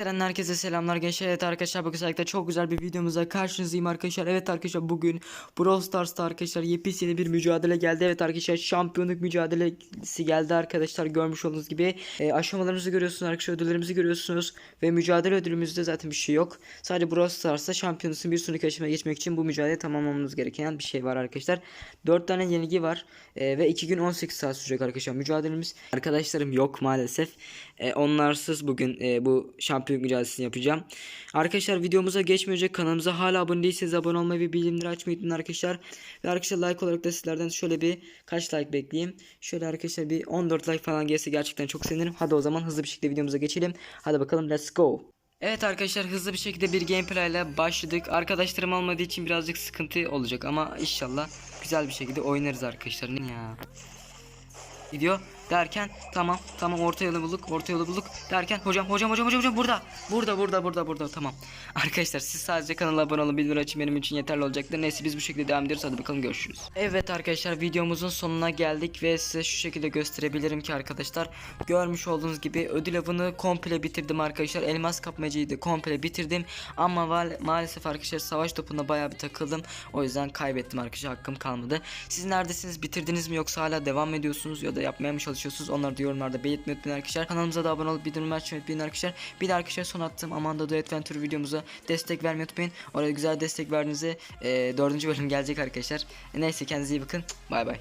Herkese selamlar gençler. Evet arkadaşlar bugün özellikle çok güzel bir videomuza karşınızdayım arkadaşlar. Evet arkadaşlar bugün Brawl Stars'ta arkadaşlar yepyeni bir mücadele geldi. Evet arkadaşlar şampiyonluk mücadelesi geldi arkadaşlar. Görmüş olduğunuz gibi e, aşamalarımızı görüyorsunuz arkadaşlar ödüllerimizi görüyorsunuz ve mücadele ödülümüzde zaten bir şey yok. Sadece Brawl Stars'ta şampiyonusun bir sonraki aşamaya geçmek için bu mücadele tamamlamamız gereken bir şey var arkadaşlar. 4 tane yenilgi var e, ve 2 gün 18 saat sürecek arkadaşlar mücadelemiz. Arkadaşlarım yok maalesef. E, onlarsız bugün e, bu şampiyonluk mücadelesini yapacağım. Arkadaşlar videomuza geçmeden kanalımıza hala abone değilseniz abone olmayı ve bildirimleri açmayı unutmayın arkadaşlar. Ve arkadaşlar like olarak da sizlerden şöyle bir kaç like bekleyeyim. Şöyle arkadaşlar bir 14 like falan gelirse gerçekten çok sevinirim. Hadi o zaman hızlı bir şekilde videomuza geçelim. Hadi bakalım let's go. Evet arkadaşlar hızlı bir şekilde bir gameplay ile başladık. Arkadaşlarım olmadığı için birazcık sıkıntı olacak ama inşallah güzel bir şekilde oynarız arkadaşlar. Ya. Gidiyor derken tamam tamam orta yolu bulduk orta yolu bulduk derken hocam hocam hocam hocam hocam burada burada burada burada burada tamam. Arkadaşlar siz sadece kanala abone olun bildirim açın benim için yeterli olacaktır. Neyse biz bu şekilde devam ediyoruz. Hadi bakalım görüşürüz. Evet arkadaşlar videomuzun sonuna geldik ve size şu şekilde gösterebilirim ki arkadaşlar görmüş olduğunuz gibi ödül avını komple bitirdim arkadaşlar. Elmas kapmacayı da komple bitirdim ama maalesef arkadaşlar savaş topuna bayağı bir takıldım. O yüzden kaybettim arkadaşlar hakkım kalmadı. Siz neredesiniz bitirdiniz mi yoksa hala devam ediyorsunuz ya da yapmaya mı çalışıyorsunuz onları da yorumlarda belirtmeyi unutmayın arkadaşlar. Kanalımıza da abone olup bildirim açmayı unutmayın arkadaşlar. Bir de arkadaşlar son attığım Amanda Duet Adventure videomuza destek vermeyi unutmayın. Oraya güzel destek verdiğinizde e, dördüncü bölüm gelecek arkadaşlar. Neyse kendinize iyi bakın. Bay bay